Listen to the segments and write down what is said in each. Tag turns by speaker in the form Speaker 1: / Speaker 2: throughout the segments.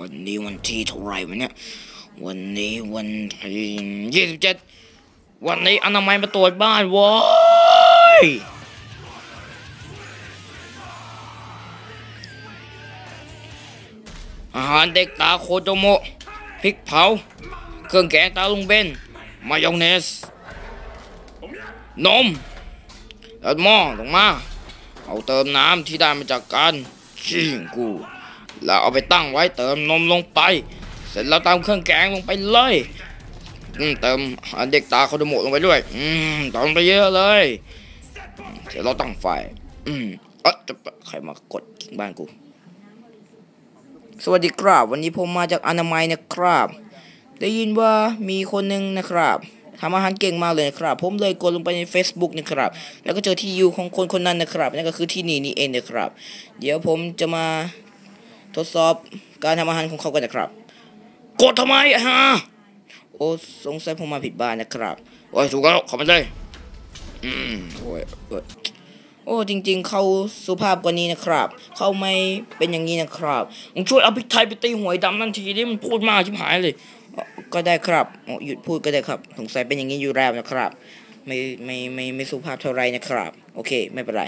Speaker 1: วันนี้วันที่เท่าไรวะเนี่ย วันนี้วันที่ยี่สิบเจ็ดวันนี้อนามัยมาตรวจบ้านว้ยอาหารเด็กตาโคโจโมพริกเผา เครื่องแกงตาลุงเบน มายองเนส นมเอาหม้อลงมา เอาเติมน้ำที่ได้มาจากการชิงกู แล้วเอาไปตั้งไว้เติมนมลงไป เสร็จแล้วตามเครื่องแกงลงไปเลยอืมเติมเด็กตาเขาจะหมดลงไปด้วย อืมเติมไปเยอะเลยเสร็จเราตั้งไฟ อืมเอ๊ะจะใครมากดกิ่งบ้านกู สวัสดีครับ วันนี้ผมมาจากอนามัยนะครับ ได้ยินว่ามีคนหนึ่งนะครับทำอาหารเก่งมากเลยนะครับ ผมเลยกดลงไปใน Facebook นะครับ แล้วก็เจอที่อยู่ของคนคนนั้นนะครับ นั่นก็คือที่นี่นี่เองนะครับ เดี๋ยวผมจะมา ทดสอบการทำอาหารของเขากันนะครับ กดทำไมฮะโอ้สงสัยผมมาผิดบ้านนะครับโอ้ยถูกแล้วขอมาเลยอืมโอ้ยโอ้จริง ๆ เขาสุภาพกว่านี้นะครับ เขาไม่เป็นอย่างนี้นะครับมึงช่วยเอาพริกไทยไปตีหวยดำนั่นทีนี่มันพูดมากชิบหายเลย ก็ได้ครับหยุดพูดก็ได้ครับ สงสัยเป็นอย่างนี้อยู่แล้วนะครับ ไม่ไม่ไม่ไม่สุภาพเท่าไรนะครับ โอเค ไม่เป็นไร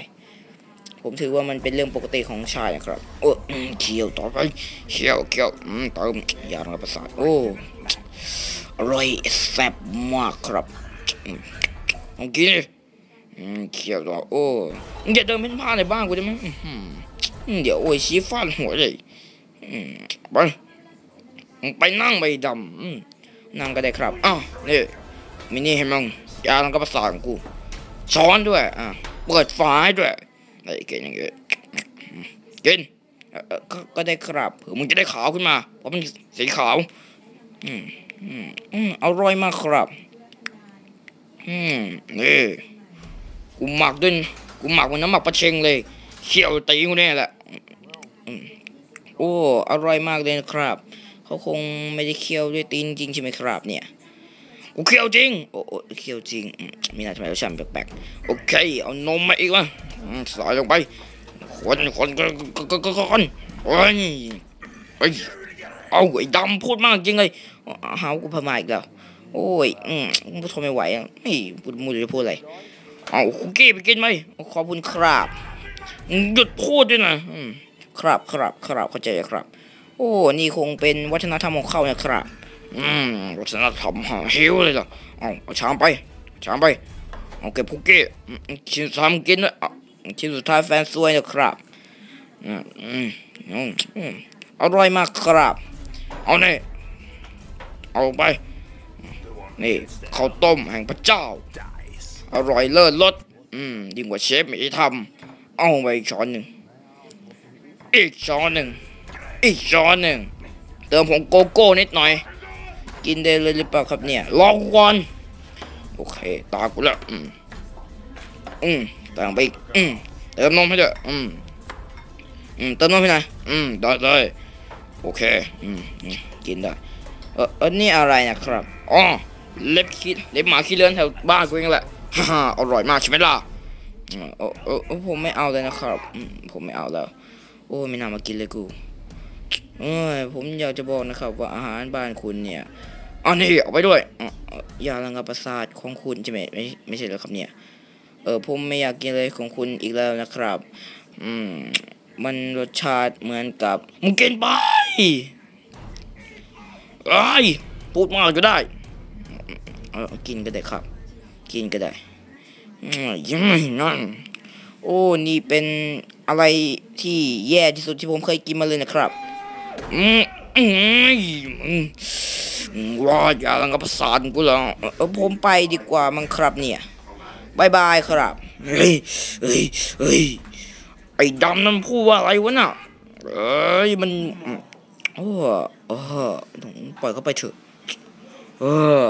Speaker 1: ผมถือว่ามันเป็นเรื่องปกติของชายครับ โอ้เคี่ยวต่อไปเคี่ยวเคี่ยวอืมเติมยาระงับประสาทโอ้อร่อยแซ่บมากครับอืมลองกินดิอืมเคี่ยวต่อโอ้อย่าเดินเพ่นพ่าในบ้านกูได้ไหมอื้อหือเดี๋ยวโอ้ยชี้ฟาดหัวเลยไปไปนั่งไปดำนั่งก็ได้ครับอ้าวนี่มินี่เห็นมั้งยาระงับประสาทของกูช้อนด้วยอะเปิดฝาให้ด้วย ไอ้กินอย่างเงี้ยกินเอ่อเอ่อก็ก็ได้ครับเผื่อมึงจะได้ขาวขึ้นมา เพราะมันสีขาว อืมอืมอร่อยมากครับ อืมนี่กูหมักด้วยกูหมักมันน้ำหมักปลาเชงเลยเขี่ยวตีกูเนี่ยแหละโอ้อร่อยมากเลยนะครับ เขาคงไม่ได้เคี่ยวด้วยตีนจริงใช่ไหมครับ เนี่ยกูเคี่ยวจริงโอ้โอเคี่ยวจริงมมีน่าทำไมรสชาติแปลกๆโอเค เอานมมาอีกวะ อืมใส่ลงไปคนคนคนคนคนคนโอ้ยเอ้ยเอาไอ้ดำพูดมากจริงเลยหาว่ากูพม่าอีกแล้ว โอ้ยอืมกูทนไม่ไหวอะไม่พูดมูจะพูดอะไร เอาคุกกี้ไปกินไหมขอบคุณครับหยุดพูดด้วยนะครับครับครับเข้าใจครับ โอ้ นี่คงเป็นวัฒนธรรมของเขานะครับ อืม วัฒนธรรมหิวเลยล่ะเอาเอาชามไป ชามไป เอาเก็บคุกกี้อืมชิ้นสามกินด้วยอะ ชิ้นสุดท้ายแฟนซวยนะครับอร่อยมากครับ เอาเนี่ยเอาไป นี่ข้าวต้มแห่งพระเจ้า อร่อยเลิศรสอืมยิ่งกว่าเชฟมีทำเอาไปอีกช้อนหนึ่ง อีกช้อนหนึ่ง อีกช้อนหนึ่ง เติมผงโกโก้นิดหน่อย กินได้เลยหรือเปล่าครับเนี่ยลองก่อนโอเค ตากูแล้ว อืมอืม เติมไปอีกอืมเติมนมให้ด้วยอืมอืมเติมนมให้หน่อยอืมได้เลยโอเคอืมอืมกินได้เออเออนี่อะไรนะครับอ๋อเล็บขี้เล็บหมาขี้เลื้อนแถวบ้านกูเองแหละฮ่าฮ่าอร่อยมากใช่ไหมล่ะอืมเออเออเออผมไม่เอาเลยนะครับอืมผมไม่เอาแล้ว โอ้ไม่น่ามากินเลยกูเอ้ยผมอยากจะบอกนะครับ ว่าอาหารบ้านคุณเนี่ยอันนี้เอาไปด้วยอะเอ่อยาระงับประสาทของคุณใช่ไหมไม่ไม่ใช่เหรอครับเนี่ย เออผมไม่อยากกินเลยของคุณอีกแล้วนะครับ อืม มันรสชาติเหมือนกับมึงกินไปไอ้พูดมากก็ได้เออกินก็ได้ครับ กินก็ได้อืมยังไงนั่นโอ้นี่เป็นอะไรที่แย่ที่สุดที่ผมเคยกินมาเลยนะครับอืมอืมมอืมว่าอย่าลังกับประสาทกูแล้วเออเออผมไปดีกว่ามั้งครับเนี่ย บายบายครับ เฮ้ยเฮ้ยเฮ้ยไอ้ดำนั่นพูดว่าอะไรวะน่ะเอ้ยมันโอ้เออปล่อยเขาไปเถอะเออ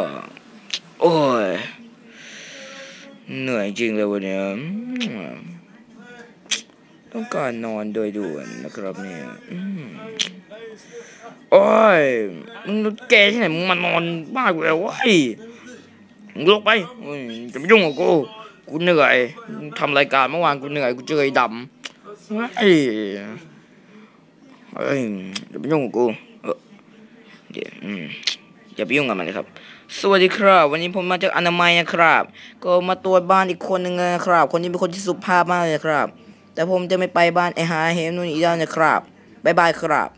Speaker 1: โอ้ยเหนื่อยจริงเลยวันนี้ต้องการนอนโดยด่วนนะครับเนี่ยโอ้ยมึงแกที่ไหนมึงมานอนบ้ากูแล้ววะไอ้ มึงลุกไปจะไม่ยุ่งกับกูกูเหนื่อยทำรายการเมื่อวานกูเหนื่อยกูเจอไอ้ดำไอ้เฮ้ยอย่าไปยุ่งกับกูเดี๋ยวอืมอย่าไปยุ่งกับมันเลยครับ สวัสดีครับ วันนี้ผมมาจากอนามัยนะครับ ก็มาตรวจบ้านอีกคนหนึ่งนะครับ คนนี้เป็นคนที่สุภาพมากเลยครับ แต่ผมจะไม่ไปบ้านไอ้หาเห็นนู่นอีกแล้วนะครับบ๊ายบายครับ